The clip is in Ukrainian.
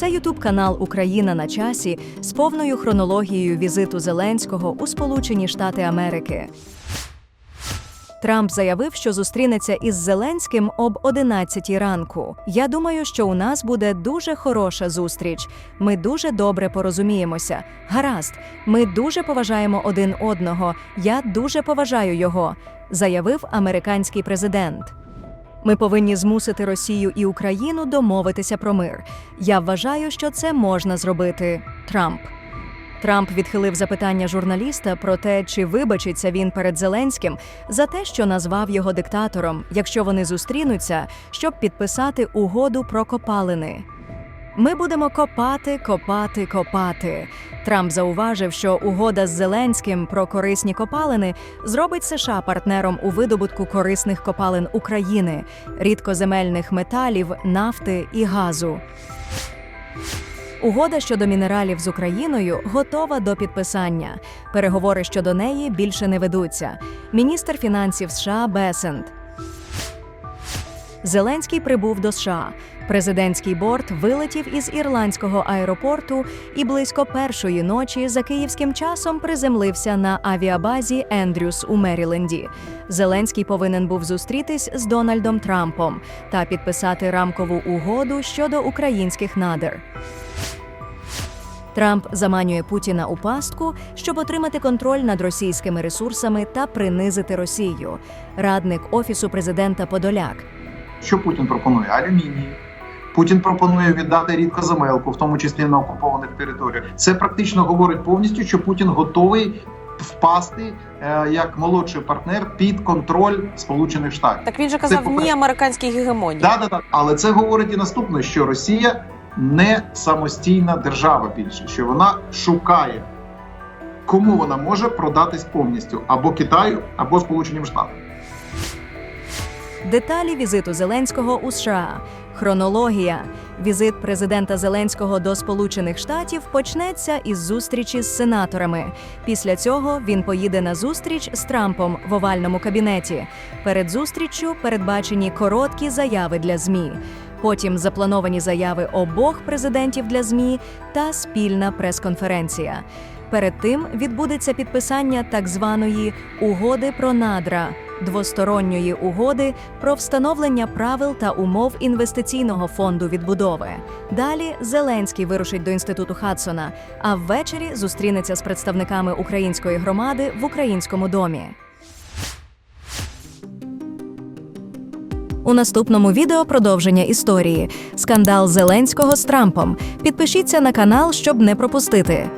Це Ютуб канал Україна на часі з повною хронологією візиту Зеленського у Сполучені Штати Америки. Трамп заявив, що зустрінеться із Зеленським об 11 ранку. Я думаю, що у нас буде дуже хороша зустріч. Ми дуже добре порозуміємося. Гаразд, ми дуже поважаємо один одного. Я дуже поважаю його, заявив американський президент. Ми повинні змусити Росію і Україну домовитися про мир. Я вважаю, що це можна зробити. Трамп. Трамп відхилив запитання журналіста про те, чи вибачиться він перед Зеленським за те, що назвав його диктатором, якщо вони зустрінуться, щоб підписати угоду про копалини. Ми будемо копати, копати, копати. Трамп зауважив, що угода з Зеленським про корисні копалини зробить США партнером у видобутку корисних копалин України, рідкоземельних металів, нафти і газу. Угода щодо мінералів з Україною готова до підписання. Переговори щодо неї більше не ведуться. Міністр фінансів США Бесент. Зеленський прибув до США. Президентський борт вилетів із ірландського аеропорту і близько першої ночі за київським часом приземлився на авіабазі Ендрюс у Меріленді. Зеленський повинен був зустрітись з Дональдом Трампом та підписати рамкову угоду щодо українських надр. Трамп заманює Путіна у пастку, щоб отримати контроль над російськими ресурсами та принизити Росію. Радник офісу президента Подоляк. Що Путін пропонує? Алюміній. Путін пропонує віддати рідкоземелку, в тому числі на окупованих територіях. Це практично говорить повністю, що Путін готовий впасти е, як молодший партнер під контроль Сполучених Штатів. Так він же казав поперед- ні американській гегемонії. Да, да, да. Але це говорить і наступне, що Росія не самостійна держава більше, що вона шукає, кому вона може продатись повністю або Китаю, або Сполученим Штатам. Деталі візиту Зеленського у США. Хронологія. Візит президента Зеленського до Сполучених Штатів почнеться із зустрічі з сенаторами. Після цього він поїде на зустріч з Трампом в овальному кабінеті. Перед зустріччю передбачені короткі заяви для ЗМІ. Потім заплановані заяви обох президентів для ЗМІ та спільна прес-конференція. Перед тим відбудеться підписання так званої угоди про надра двосторонньої угоди про встановлення правил та умов інвестиційного фонду відбудови. Далі Зеленський вирушить до інституту Хадсона, а ввечері зустрінеться з представниками української громади в українському домі. У наступному відео продовження історії: скандал Зеленського з Трампом. Підпишіться на канал, щоб не пропустити.